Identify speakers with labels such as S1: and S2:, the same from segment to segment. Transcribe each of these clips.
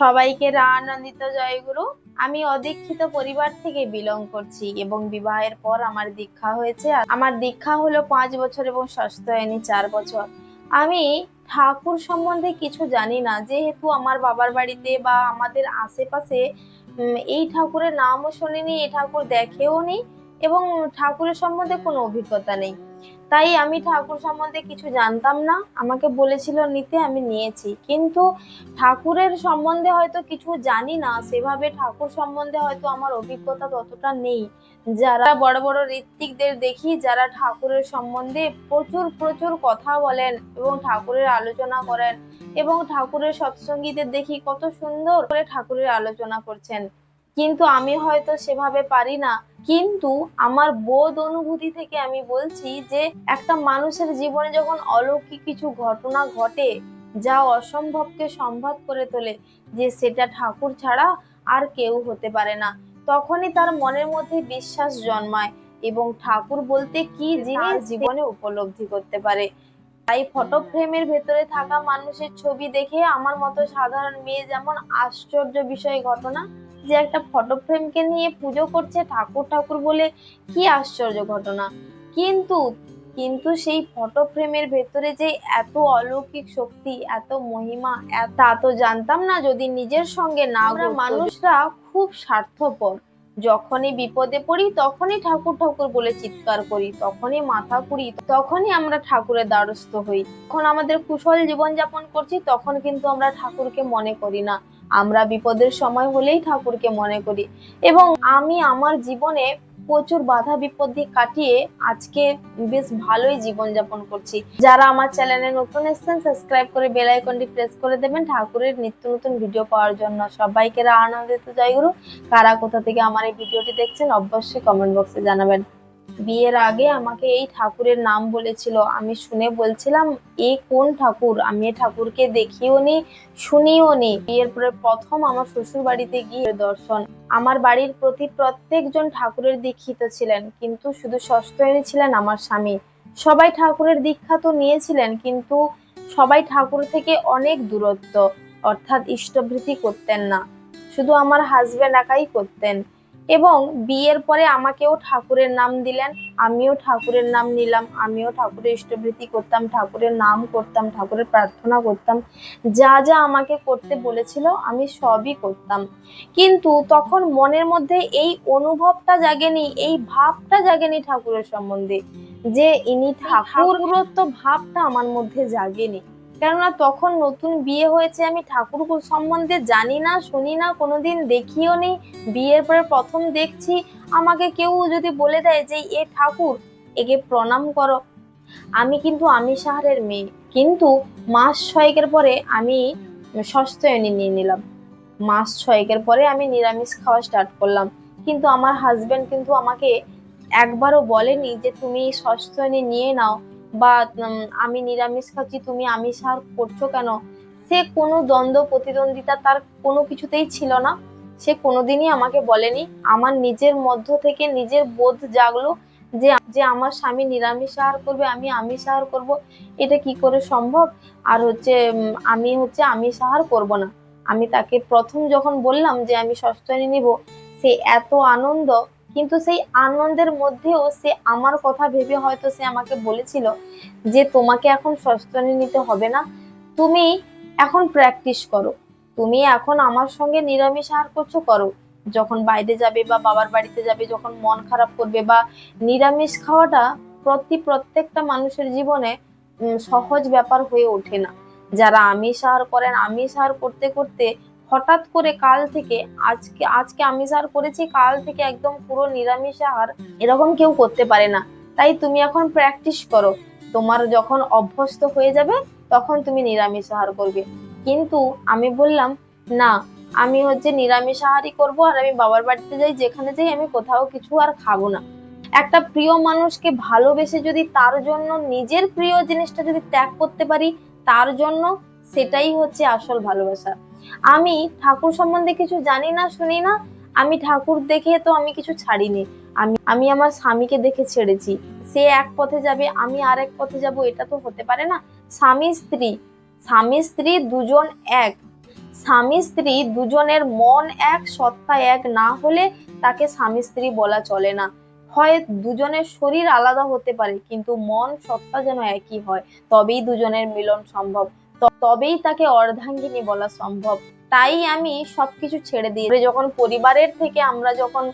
S1: সবাইকে আনন্দিত জয়গুরু আমি অদীক্ষিত পরিবার থেকে বিলং করছি এবং বিবাহের পর আমার দীক্ষা হয়েছে। আমার দীক্ষা হলো পাঁচ বছর এবং ষষ্ঠ ষষ্ঠয়নী চার বছর। আমি ঠাকুর সম্বন্ধে কিছু জানি না। যেহেতু আমার বাবার বাড়িতে বা আমাদের আশেপাশে এই ঠাকুরের নামও শুনিনি, এই ঠাকুর দেখেও নি এবং ঠাকুরের সম্বন্ধে কোনো অভিজ্ঞতা নেই। তাই আমি ঠাকুর সম্বন্ধে কিছু জানতাম না। আমাকে বলেছিল, নিতে আমি নিয়েছি। কিন্তু ঠাকুরের সম্বন্ধে হয়তো কিছু জানি না। সেভাবে ঠাকুর সম্বন্ধে হয়তো আমার অভিজ্ঞতা ততটা নেই। যারা বড় বড় ঋত্বিকদের দেখি, যারা ঠাকুরের সম্বন্ধে প্রচুর প্রচুর কথা বলেন এবং ঠাকুরের আলোচনা করেন এবং ঠাকুরের সৎসঙ্গীদের দেখি কত সুন্দর করে ঠাকুরের আলোচনা করছেন। কিন্তু আমি হয়তো সেভাবে পারি না। কিন্তু আমার বোধ অনুভূতি থেকে আমি বলছি যে একটা মানুষের জীবনে যখন অলৌকিক কিছু ঘটনা ঘটে যা অসম্ভবকে সম্ভব করে তোলে যে সেটা ঠাকুর ছাড়া আর কেউ হতে পারে না তখনই তার মনের মধ্যে বিশ্বাস জন্মায় এবং ঠাকুর বলতে কি জিনিস জীবনে উপলব্ধি করতে পারে। তাই ফটো ফ্রেমের ভেতরে থাকা মানুষের ছবি দেখে আমার মতো সাধারণ মেয়ে যেমন আশ্চর্য বিষয় ঘটনা যে একটা ফটো ফ্রেমকে নিয়ে পুজো করছে ঠাকুর ঠাকুর বলে কি আশ্চর্য ঘটনা। কিন্তু কিন্তু সেই ফটো ফ্রেমের ভেতরে যে এত অলৌকিক শক্তি এত মহিমা তা তো জানতাম না যদি নিজের সঙ্গে না আমরা মানুষরা খুব স্বার্থপর। যখনই বিপদে পড়ি তখনই ঠাকুর ঠাকুর বলে চিৎকার করি তখনই মাথা পুড়ি তখনই আমরা ঠাকুরের দ্বারস্থ হই। যখন আমাদের কুশল জীবন যাপন করছি তখন কিন্তু আমরা ঠাকুরকে মনে করি না। আমরা বিপদের সময় হলেই ঠাকুরকে মনে করি। এবং আমি আমার জীবনে প্রচুর বাধা বিপত্তি কাটিয়ে আজকে বেশ ভালোই জীবন যাপন করছি। যারা আমার চ্যানেলে নতুন এসেছেন সাবস্ক্রাইব করে বেল আইকনটি প্রেস করে দেবেন। ঠাকুরের নিত্য নতুন ভিডিও পাওয়ার জন্য সবাইকে আনন্দিত। জয়গুরু কারা কোথা থেকে আমার এই ভিডিওটি দেখছেন, অবশ্যই কমেন্ট বক্সে জানাবেন। বিয়ের আগে আমাকে এই ঠাকুরের নাম বলেছিল। আমি শুনে বলছিলাম, এ কোন ঠাকুর? আমি এ ঠাকুরকে দেখিও নি, শুনিও নি। বিয়ের পরে প্রথম আমার শ্বশুর বাড়িতে গিয়ে দর্শন। আমার বাড়ির প্রতি প্রত্যেকজন ঠাকুরের দীক্ষিত ছিলেন, কিন্তু শুধু ষষ্ঠয়নী ছিলেন আমার স্বামী। সবাই ঠাকুরের দীক্ষা তো নিয়েছিলেন, কিন্তু সবাই ঠাকুর থেকে অনেক দূরত্ব, অর্থাৎ ইষ্টভৃতি করতেন না। শুধু আমার হাজবেন্ড একাই করতেন। এবং বিয়ের পরে আমাকেও ঠাকুরের নাম দিলেন আমিও ঠাকুরের নাম নিলাম আমিও ঠাকুরের ইষ্টভৃতি করতাম ঠাকুরের নাম করতাম ঠাকুরের প্রার্থনা করতাম। যা যা আমাকে করতে বলেছিল আমি সবই করতাম। কিন্তু তখন মনের মধ্যে এই অনুভবটা জাগেনি এই ভাবটা জাগেনি ঠাকুরের সম্বন্ধে যে ইনি ঠাকুরত্ব ভাবটা আমার মধ্যে জাগেনি। কেননা তখন নতুন বিয়ে হয়েছে, আমি ঠাকুর সম্বন্ধে জানি না, শুনি না, কোনোদিন দেখিও নি। বিয়ের পরে প্রথম দেখছি, আমাকে কেউ যদি বলে দেয় যে, এ ঠাকুর, একে প্রণাম করো। আমি কিন্তু আমি সাহারের মেয়ে। কিন্তু মাস ছয়েকের পরে আমি ষষ্ঠয়নী নিয়ে নিলাম। মাস ছয়েকের পরে আমি নিরামিষ খাওয়া স্টার্ট করলাম। কিন্তু আমার হাজব্যান্ড কিন্তু আমাকে একবারও বলেনি যে, তুমি ষষ্ঠয়নী নিয়ে নাও। বা আমি নিরামিষ খাচ্ছি, তুমি আমিষ আর করছ কেন? সে কোনো দ্বন্দ্ব, প্রতিদ্বন্দ্বিতা তার কোনো কিছুতেই ছিল না। সে কোনোদিনই আমাকে বলেনি। আমার নিজের মধ্য থেকে নিজের বোধ জাগলো যে যে আমার স্বামী নিরামিষ আহার করবে, আমি আমিষ আহার করব। এটা কি করে সম্ভব? আর হচ্ছে আমি হচ্ছে আমিষ আহার করব না। আমি তাকে প্রথম যখন বললাম যে, আমি ষষ্ঠনী নিব, সে এত আনন্দ কিন্তু সেই আনন্দের মধ্যেও সে আমার কথা ভেবে হয়তো সে আমাকে বলেছিল যে তোমাকে এখন ষষ্ঠনী নিতে হবে না। তুমি এখন প্র্যাকটিস করো। তুমি এখন আমার সঙ্গে নিরামিষ আহার করছ, করো। যখন বাইরে যাবে বা বাবার বাড়িতে যাবে, যখন মন খারাপ করবে বা নিরামিষ খাওয়াটা প্রতি প্রত্যেকটা মানুষের জীবনে সহজ ব্যাপার হয়ে ওঠে না। যারা আমিষ আহার করেন, আমিষ আহার করতে করতে হঠাৎ করে কাল থেকে আজকে আজকে আমিষ আহার করেছি, কাল থেকে একদম পুরো নিরামিষ আহার এরকম কেউ করতে পারে না। তাই তুমি এখন প্র্যাকটিস করো। তোমার যখন অভ্যস্ত হয়ে যাবে, তখন তুমি নিরামিষ আহার করবে। কিন্তু আমি বললাম, না, আমি হচ্ছে নিরামিষ আহারই করব আর আমি বাবার বাড়িতে যাই, যেখানে যাই আমি কোথাও কিছু আর খাব না। একটা প্রিয় মানুষকে ভালোবেসে যদি তার জন্য নিজের প্রিয় জিনিসটা যদি ত্যাগ করতে পারি, তার জন্য সেটাই হচ্ছে আসল ভালোবাসা। আমি ঠাকুর সম্বন্ধে কিছু জানি না, শুনি না। আমি ঠাকুর দেখে তো আমি কিছু ছাড়িনি। আমি আমি আমার স্বামীকে দেখে ছেড়েছি। সে এক পথে যাবে, আমি আর এক পথে যাব, এটা তো হতে পারে না। স্বামী, স্ত্রী। স্বামী, স্ত্রী দুজন এক। স্বামী, স্ত্রী দুজনের মন এক, সত্তা এক। না হলে তাকে স্বামী, স্ত্রী বলা চলে না। হয় দুজনের শরীর আলাদা হতে পারে, কিন্তু মন, সত্তা যেন একই হয়, তবেই দুজনের মিলন সম্ভব। তবেই তাকে অর্ধাঙ্গিনী বলা সম্ভব। তাই আমি সবকিছু ছেড়ে দিই। যখন পরিবারের থেকে আমরা যখন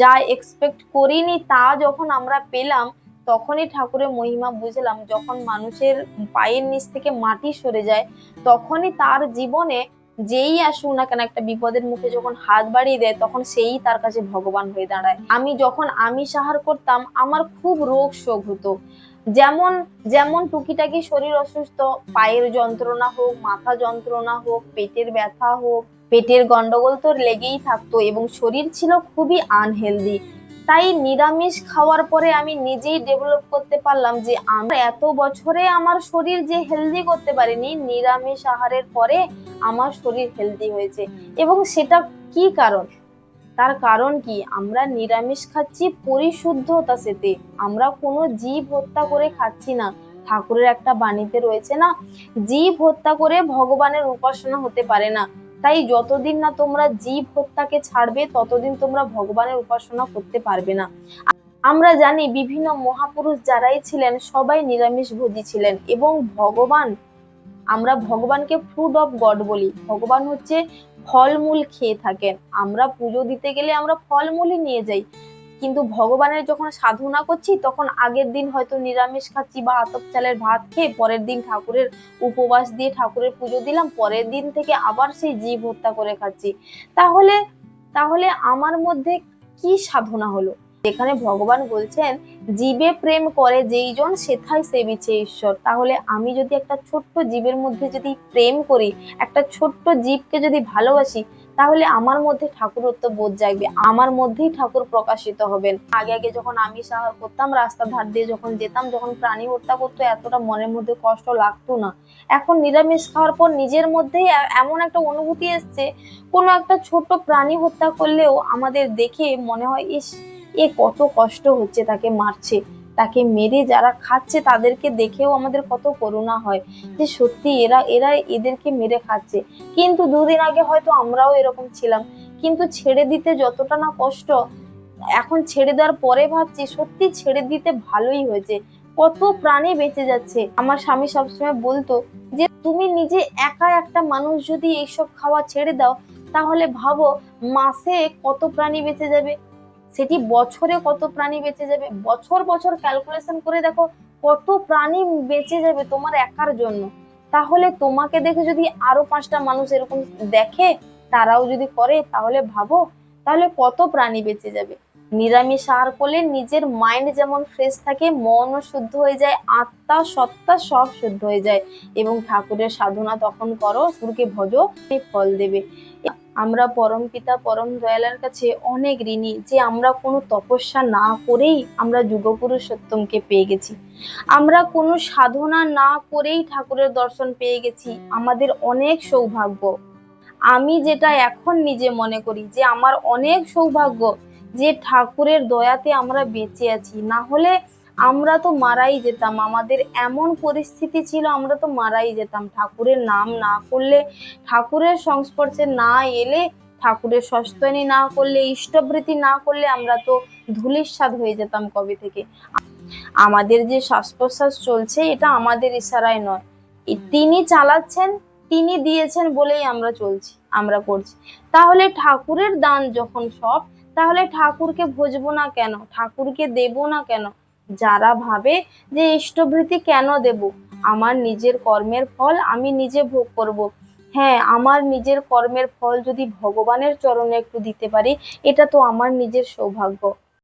S1: যা এক্সপেক্ট করিনি তা যখন আমরা পেলাম, তখনই ঠাকুরের মহিমা বুঝলাম। যখন মানুষের পায়ের নিচ থেকে মাটি সরে যায়, তখনই তার জীবনে যেই আসুক না কেন একটা বিপদের মুখে যখন হাত বাড়িয়ে দেয়, তখন সেই তার কাছে ভগবান হয়ে দাঁড়ায়। আমি যখন আমি সাহার করতাম, আমার খুব রোগ শোক হতো। যেমন যেমন টুকিটাকি শরীর অসুস্থ, পায়ের যন্ত্রণা হোক, মাথা যন্ত্রণা হোক, পেটের ব্যথা হোক, পেটের গন্ডগোল তো লেগেই থাকতো এবং শরীর ছিল খুবই আনহেলদি তাই নিরামিষ খাওয়ার পরে আমি নিজেই ডেভেলপ করতে পারলাম যে আমরা এত বছরে আমার শরীর যে হেলদি করতে পারিনি, নিরামিষ আহারের পরে আমার শরীর হেলদি হয়েছে। এবং সেটা কি কারণ? তার কারণ কি? আমরা নিরামিষ খাচ্ছি পরিশুদ্ধতা সেতে। আমরা কোনো জীব হত্যা করে খাচ্ছি না। ঠাকুরের একটা বাণীতে রয়েছে না, জীব হত্যা করে ভগবানের উপাসনা হতে পারে না। তাই যতদিন না তোমরা জীব হত্যাকে ছাড়বে, ততদিন তোমরা ভগবানের উপাসনা করতে পারবে না। আমরা জানি বিভিন্ন মহাপুরুষ যারাই ছিলেন, সবাই নিরামিষ ভোজী ছিলেন এবং ভগবান, আমরা ভগবানকে ফুড অফ গড বলি। ভগবান হচ্ছে ফলমূল খেয়ে থাকেন। আমরা পুজো দিতে গেলে আমরা ফলমূলই নিয়ে যাই। কিন্তু ভগবানের যখন সাধনা করছি, তখন আগের দিন হয়তো নিরামিষ খাচ্ছি বা আতপ চালের ভাত খেয়ে পরের দিন ঠাকুরের উপবাস দিয়ে ঠাকুরের পুজো দিলাম, পরের দিন থেকে আবার সেই জীব হত্যা করে খাচ্ছি। তাহলে তাহলে আমার মধ্যে কি সাধনা হলো? যেখানে ভগবান বলছেন, জীবে প্রেম করে যেইজন সেথায় সেবিছে ঈশ্বর। তাহলে আমি যদি একটা ছোট্ট জীবের মধ্যে যদি প্রেম করি, একটা ছোট্ট জীবকে যদি ভালোবাসি, তাহলে আমার মধ্যে ঠাকুরত্ব বোধ জাগবে, আমার মধ্যেই ঠাকুর প্রকাশিত হবেন। আগে আগে যখন আমি সাহার করতাম, রাস্তার ধার দিয়ে যখন যেতাম, যখন প্রাণী হত্যা করতো, এতটা মনের মধ্যে কষ্ট লাগতো না। এখন নিরামিষ খাওয়ার পর নিজের মধ্যেই এমন একটা অনুভূতি এসছে, কোনো একটা ছোট প্রাণী হত্যা করলেও আমাদের দেখে মনে হয়, ইস এ কত কষ্ট হচ্ছে তাকে মারছে, তাকে মেরে যারা খাচ্ছে তাদেরকে দেখেও আমাদের কত করুণা হয় যে সত্যি এরা এরা এদেরকে মেরে খাচ্ছে। কিন্তু দুদিন আগে হয়তো আমরাও এরকম ছিলাম, কিন্তু ছেড়ে দিতে যতটা না কষ্ট, এখন ছেড়ে দেওয়ার পরে ভাবছি সত্যি ছেড়ে দিতে ভালোই হয়েছে, কত প্রাণী বেঁচে যাচ্ছে। আমার স্বামী সবসময় বলতো যে, তুমি নিজে একা একটা মানুষ যদি এইসব খাওয়া ছেড়ে দাও, তাহলে ভাবো মাসে কত প্রাণী বেঁচে যাবে? সেটি বছরে কত প্রাণী বেঁচে যাবে? বছর বছর ক্যালকুলেশন করে দেখো কত প্রাণী বেঁচে যাবে তোমার একার জন্য। তাহলে তোমাকে দেখে যদি আরও পাঁচটা মানুষ এরকম দেখে, তারাও যদি করে, তাহলে ভাবো, তাহলে কত প্রাণী বেঁচে যাবে? নিরামিষ আহার করলে নিজের মাইন্ড যেমন ফ্রেশ থাকে, মনও শুদ্ধ হয়ে যায়, আত্মা, সত্তা সব শুদ্ধ হয়ে যায়। এবং ঠাকুরের সাধনা তখন করো ঠাকুরকে ভজো, ফল দেবে। আমরা পরম পিতা, পরম দয়ালার কাছে অনেক ঋণী যে আমরা কোনো তপস্যা না করেই আমরা যুগপুরুষ সত্যমকে পেয়ে গেছি। আমরা কোনো সাধনা না করেই ঠাকুরের দর্শন পেয়ে গেছি। আমাদের অনেক সৌভাগ্য। আমি যেটা এখন নিজে মনে করি যে আমার অনেক সৌভাগ্য যে ঠাকুরের দয়াতে আমরা বেঁচে আছি। না হলে আমরা তো মারাই যেতাম। আমাদের এমন পরিস্থিতি ছিল আমরা তো মারাই যেতাম। ঠাকুরের নাম না করলে ঠাকুরের সংস্পর্শে না এলে ঠাকুরের সস্তনী না করলে ইষ্টবৃত্তি না করলে আমরা তো ধুলির স্বাদ হয়ে যেতাম কবে থেকে। আমাদের যে শ্বাস প্রশ্বাস চলছে এটা আমাদের ইশারায় নয়। তিনি চালাচ্ছেন তিনি দিয়েছেন বলেই আমরা চলছি আমরা করছি। তাহলে ঠাকুরের দান যখন সব তাহলে ঠাকুরকে ভজবো না কেন? ঠাকুরকে দেব না কেন? যারা ভাবে যে ইষ্টভৃতি কেন দেব? আমার নিজের কর্মের ফল আমি নিজে ভোগ করব। হ্যাঁ আমার নিজের কর্মের ফল যদি ভগবানের চরণে একটু দিতে পারি, এটা তো আমার নিজের সৌভাগ্য।